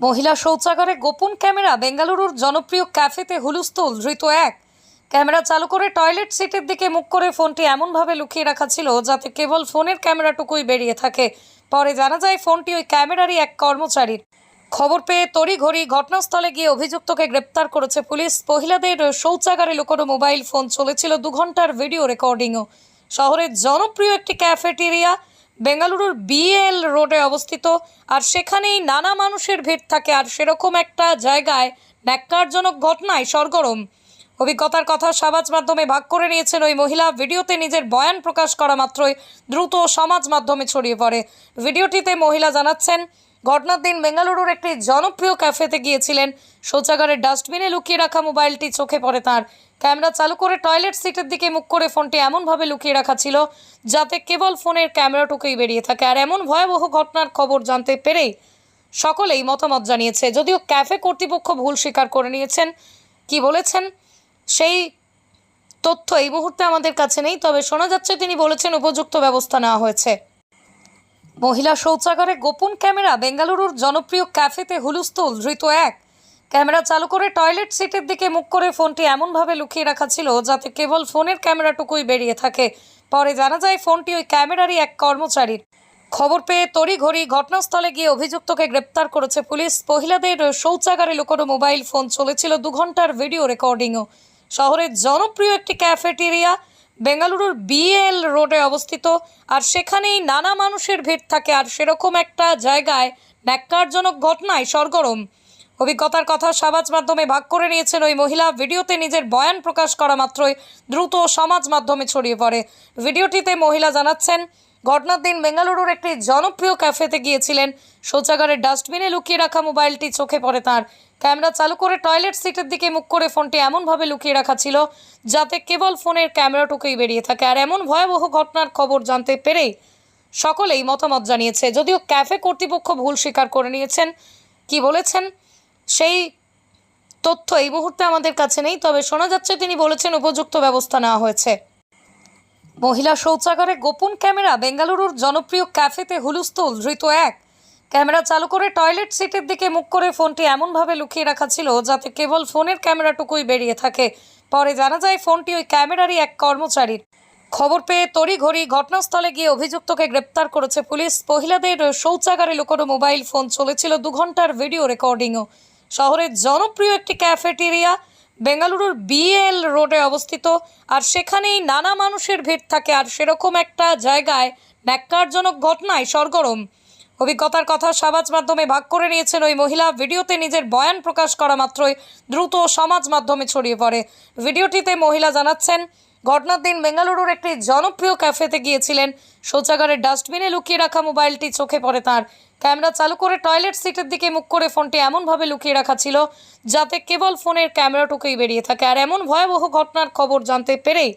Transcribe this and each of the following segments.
মহিলা শৌচাগারে গোপন ক্যামেরা বেঙ্গালুরুর জনপ্রিয় ক্যাফেতে হুলুস্থুল, ধৃত এক। ক্যামেরা চালু করে টয়লেট সিটের দিকে মুখ করে ফোনটি এমনভাবে লুকিয়ে রাখা ছিল যাতে কেবল ফোনের ক্যামেরাটুকুই বেরিয়ে থাকে। পরে জানা যায় ফোনটি ওই ক্যামেরারই এক কর্মচারীর। খবর পেয়ে তড়িঘড়ি ঘটনাস্থলে গিয়ে অভিযুক্তকে গ্রেপ্তার করেছে পুলিশ। মহিলাদের শৌচাগারে লুকোনো মোবাইল ফোন চলেছিল দু ঘণ্টার ভিডিও রেকর্ডিংও। শহরের জনপ্রিয় একটি ক্যাফেটেরিয়া বেঙ্গালুরুর বিএল রোডে অবস্থিত, আর সেখানেই নানা মানুষের ভিড় থাকে, আর সেরকম একটা জায়গায় ন্যাক্কারজনক ঘটনায় সরগরম। অভিজ্ঞতার কথা সমাজ মাধ্যমে ভাগ করে নিয়েছেন ওই মহিলা। ভিডিওতে নিজের বয়ান প্রকাশ করা মাত্রই দ্রুত সমাজ মাধ্যমে ছড়িয়ে পড়ে। ভিডিওটিতে মহিলা জানাচ্ছেন, ঘটনার দিন বেঙ্গালুরুর একটি জনপ্রিয় ক্যাফেতে গিয়েছিলেন। শৌচাগারের ডাস্টবিনে লুকিয়ে রাখা মোবাইলটি চোখে পড়ে তার। ক্যামেরা চালু করে টয়লেট সিটের দিকে মুখ করে ফোনটি এমনভাবে লুকিয়ে রাখা ছিল যাতে কেবল ফোনের ক্যামেরাটুকুই বেরিয়ে থাকে। আর এমন ভয়াবহ ঘটনার খবর জানতে পেরেই সকলেই মতামত জানিয়েছে। যদিও ক্যাফে কর্তৃপক্ষ ভুল স্বীকার করে নিয়েছেন, কি বলেছেন, সেই তথ্য এই মুহূর্তে আমাদের কাছে নেই, তবে শোনা যাচ্ছে তিনি বলেছেন উপযুক্ত ব্যবস্থা নেওয়া হয়েছে। মহিলা শৌচাগারে গোপন ক্যামেরা, বেঙ্গালুরুর জনপ্রিয় ক্যাফেতে হুলুস্থুল, ধৃত এক ক্যামেরা চালু করে টয়লেট সিটের দিকে মুখ করে ফোনটি এমনভাবে লুকিয়ে রাখা ছিল যাতে কেবল ফোনের ক্যামেরাটুকুই বেরিয়ে থাকে। পরে জানা যায় ফোনটি ওই ক্যামেরারই এক কর্মচারীর। খবর পেয়ে তড়িঘড়ি ঘটনাস্থলে গিয়ে অভিযুক্তকে গ্রেপ্তার করেছে পুলিশ। মহিলাদের শৌচাগারে লুকোনো মোবাইল ফোন চলেছিল দু ঘণ্টার ভিডিও রেকর্ডিংও। শহরের জনপ্রিয় একটি ক্যাফেটেরিয়া বেঙ্গালুরুর বিএল রোডে অবস্থিত আর সেখানেই নানা মানুষের ভিড় থাকে আর সেরকম একটা জায়গায় ন্যাক্কারজনক ঘটনায় সরগরম। অভিজ্ঞতার কথা সমাজ মাধ্যমে ভাগ করে নিয়েছেন ওই মহিলা। ভিডিওতে নিজের বয়ান প্রকাশ করা মাত্রই দ্রুত সমাজ মাধ্যমে ছড়িয়ে পড়ে। ভিডিওটিতে মহিলা জানাচ্ছেন, ঘটনার দিন বেঙ্গালুরুর একটি জনপ্রিয় ক্যাফেতে গিয়েছিলেন। শৌচাগারের ডাস্টবিনে লুকিয়ে রাখা মোবাইলটি চোখে পড়ে তার। ক্যামেরা চালু করে টয়লেট সিটের দিকে মুখ করে ফোনটি এমনভাবে লুকিয়ে রাখা ছিল যাতে কেবল ফোনের ক্যামেরাটুকুই বেরিয়ে থাকে। আর এমন ভয়াবহ ঘটনার খবর জানতে পেরেই সকলেই মতামত জানিয়েছে। যদিও ক্যাফে কর্তৃপক্ষ ভুল স্বীকার করে নিয়েছেন, কি বলেছেন সেই তথ্য এই মুহূর্তে আমাদের কাছে নেই, তবে শোনা যাচ্ছে তিনি বলেছেন উপযুক্ত ব্যবস্থা নেওয়া হয়েছে। মহিলা শৌচাগারে গোপন ক্যামেরা, বেঙ্গালুরুর জনপ্রিয় ক্যাফেতে হুলুস্থুল, ধৃত এক। ক্যামেরা চালু করে টয়লেট সিটের দিকে মুখ করে ফোনটি এমনভাবে লুকিয়ে রাখা ছিল যাতে কেবল ফোনের ক্যামেরাটুকুই বেরিয়ে থাকে। পরে জানা যায়, ফোনটি ওই ক্যামেরারই এক কর্মচারীর। খবর পেয়ে তড়িঘড়ি ঘটনাস্থলে গিয়ে অভিযুক্তকে গ্রেপ্তার করেছে পুলিশ। মহিলাদের শৌচাগারে লুকোনো মোবাইল ফোন চলেছিল দু ঘণ্টার ভিডিও রেকর্ডিংও। শহরের জনপ্রিয় একটি ক্যাফেটেরিয়া, বেঙ্গালুরুর বিএল রোডে অবস্থিত। আর সেখানেই নানা মানুষের ভিড় থাকে আর সেরকম একটা জায়গায় ন্যাক্কারজনক ঘটনায় সরগরম। অভিজ্ঞতার কথা সমাজ মাধ্যমে ভাগ করে নিয়েছেন ওই মহিলা। ভিডিওতে নিজের বয়ান প্রকাশ করা মাত্রই দ্রুত সমাজ মাধ্যমে ছড়িয়ে পড়ে। ভিডিওটিতে মহিলা জানাচ্ছেন, ঘটনার দিন বেঙ্গালুরুর একটি জনপ্রিয় ক্যাফেতে গিয়েছিলেন। শৌচাগারের ডাস্টবিনে লুকিয়ে রাখা মোবাইলটি চোখে পড়ে তার। ক্যামেরা চালু করে টয়লেট সিটের দিকে মুখ করে ফোনটি এমনভাবে লুকিয়ে রাখা ছিল যাতে কেবল ফোনের ক্যামেরাটুকুই বেরিয়ে থাকে। আর এমন ভয়াবহ ঘটনার খবর জানতে পেরেই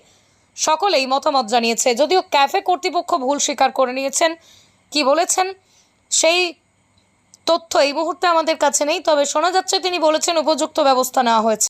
সকলেই মতামত জানিয়েছে। যদিও ক্যাফে কর্তৃপক্ষ ভুল স্বীকার করে নিয়েছেন, কি বলেছেন, সেই তথ্য এই মুহূর্তে আমাদের কাছে নেই, তবে শোনা যাচ্ছে তিনি বলেছেন উপযুক্ত ব্যবস্থা নেওয়া হয়েছে।